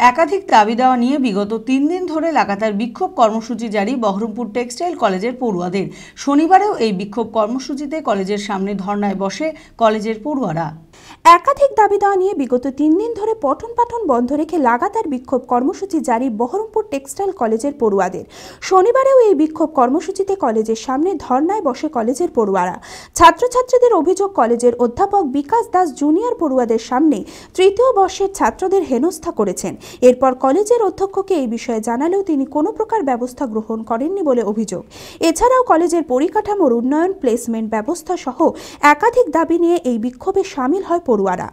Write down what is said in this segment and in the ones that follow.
একাধিক দাবি দেওয়া নিয়ে বিগত তিন দিন ধরে লাগাতার বিক্ষোভ কর্মসূচি জারি বহরমপুর টেক্সটাইল কলেজের পড়ুয়াদের। শনিবারেও এই বিক্ষোভ কর্মসূচিতে কলেজের সামনে ধর্নায় বসে কলেজের পড়ুয়ারা। একাধিক দাবি দেওয়া নিয়ে বিগত তিন দিন ধরে পঠন পাঠন বন্ধ রেখে লাগাতার বিক্ষোভ কর্মসূচি জারি বহরমপুর টেক্সটাইল কলেজের পড়ুয়াদের। শনিবারেও এই বিক্ষোভ কর্মসূচিতে কলেজের সামনে ধর্নায় বসে কলেজের পড়ুয়ারা। ছাত্রছাত্রীদের অভিযোগ, কলেজের অধ্যাপক বিকাশ দাস জুনিয়র পড়ুয়াদের সামনে তৃতীয় বর্ষের ছাত্রদের হেনস্থা করেছেন। এরপর কলেজের অধ্যক্ষকে এই বিষয়ে জানালেও তিনি কোনো প্রকার ব্যবস্থা গ্রহণ করেননি বলে অভিযোগ। এছাড়াও কলেজের পরিকাঠামোর উন্নয়ন, প্লেসমেন্ট ব্যবস্থা সহ একাধিক দাবি নিয়ে এই বিক্ষোভে সামিল হয় পড়ুয়ারা।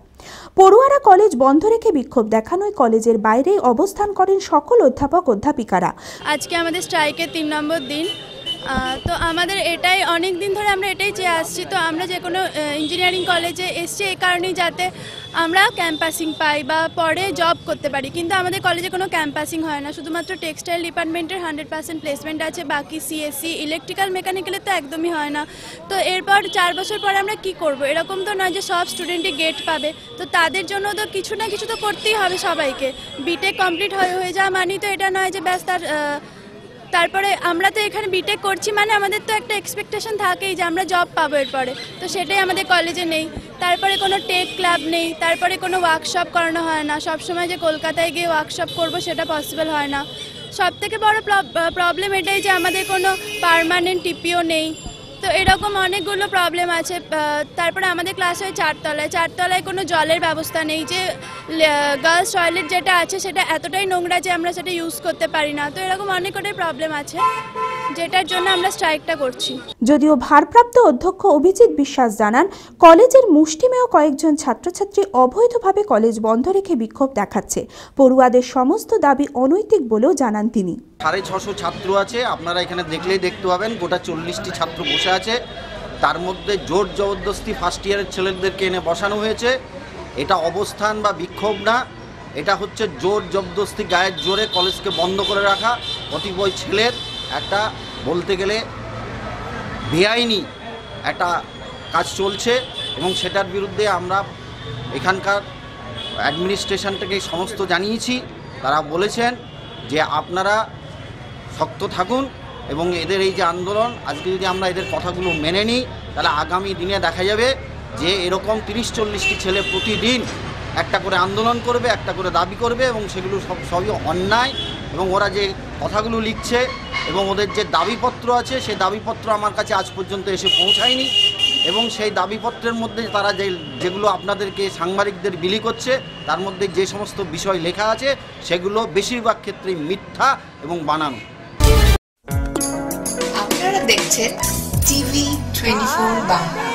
পড়ুয়ারা কলেজ বন্ধ রেখে বিক্ষোভ দেখানোয় কলেজের বাইরেই অবস্থান করেন সকল অধ্যাপক অধ্যাপিকারা। আজকে আমাদের স্ট্রাইকের তিন নম্বর দিন। তো আমাদের এটাই অনেক দিন ধরে আমরা এটাই চেয়ে আসছি। তো আমরা যে কোনো ইঞ্জিনিয়ারিং কলেজে এসছি এই কারণেই যাতে আমরা ক্যাম্পাসিং পাই বা পরে জব করতে পারি, কিন্তু আমাদের কলেজে কোনো ক্যাম্পাসিং হয় না। শুধুমাত্র টেক্সটাইল ডিপার্টমেন্টের হান্ড্রেড পার্সেন্ট প্লেসমেন্ট আছে, বাকি সিএসসি ইলেকট্রিক্যাল মেকানিক্যালের তো একদমই হয় না। তো এরপর চার বছর পরে আমরা কি করব? এরকম তো নয় যে সব স্টুডেন্টই গেট পাবে। তো তাদের জন্য তো কিছু না কিছু তো করতেই হবে সবাইকে। বিটেক কমপ্লিট হয়ে যাওয়া মানেই তো এটা নয় যে ব্যাস তার তারপরে আমরা তো এখানে বিটেক করছি মানে আমাদের তো একটা এক্সপেকটেশন থাকেই যে আমরা জব পাবো এরপরে। তো সেটাই আমাদের কলেজে নেই। তারপরে কোনো টেক ক্লাব নেই। তারপরে কোনো ওয়ার্কশপ করানো হয় না। সব সময় যে কলকাতায় গিয়ে ওয়ার্কশপ করব সেটা পসিবল হয় না। সব থেকে বড় প্রবলেম এটাই যে আমাদের কোনো পারমানেন্ট টিপিও নেই। তো এরকম অনেকগুলো প্রবলেম আছে তারপরে আমাদের ক্লাস হয় চারতলায়। চারতলায় কোনো জলের ব্যবস্থা নেই যে গার্লস টয়লেট যেটা আছে সেটা এতটাই নোংরা যে আমরা সেটা ইউজ করতে পারি না। তো এরকম অনেক কটাই প্রবলেম আছে। যেটার জন্য আমরা স্ট্রাইকটা করছি। যদিও ভারপ্রাপ্ত অধ্যক্ষ অভিজিৎ বিশ্বাস জানান কলেজের মুষ্টিমেয় কয়েকজন ছাত্রছাত্রী অবৈধভাবে কলেজ বন্ধ রেখে বিক্ষোভ দেখাচ্ছে। পড়ুয়াদের সমস্ত দাবি অনৈতিক বলেও জানান তিনি। সাড়ে ছশো ছাত্র আছে আপনারা এখানে দেখলেই দেখতে পাবেন গোটা চল্লিশটি ছাত্র বসে আছে। তার মধ্যে জোর জবরদস্তি ফার্স্ট ইয়ারের ছেলেদেরকে এনে বসানো হয়েছে। এটা অবস্থান বা বিক্ষোভ না এটা হচ্ছে জোর জবরদস্তি গায়ের জোরে কলেজকে বন্ধ করে রাখা। কতিপয় ছেলের একটা বলতে গেলে বেআইনি একটা কাজ চলছে এবং সেটার বিরুদ্ধে আমরা এখানকার অ্যাডমিনিস্ট্রেশনটাকে সমস্ত জানিয়েছি। তারা বলেছেন যে আপনারা শক্ত থাকুন এবং এদের এই যে আন্দোলন, আজকে যদি আমরা এদের কথাগুলো মেনে নিই, তাহলে আগামী দিনে দেখা যাবে যে এরকম তিরিশ চল্লিশটি ছেলে প্রতিদিন একটা করে আন্দোলন করবে, একটা করে দাবি করবে এবং সেগুলো সব, সবই অন্যায় এবং ওরা যে কথাগুলো লিখছে এবং ওদের যে দাবিপত্র আছে, সেই দাবিপত্র আমার কাছে আজ পর্যন্ত এসে পৌঁছায়নি এবং সেই দাবিপত্রের মধ্যে তারা যে, যেগুলো আপনাদেরকে সাংবাদিকদের বিলি করছে, তার মধ্যে যে সমস্ত বিষয় লেখা আছে, সেগুলো বেশিরভাগ ক্ষেত্রে মিথ্যা এবং বানানো। আপনারা দেখছেন TV twenty four Bangla.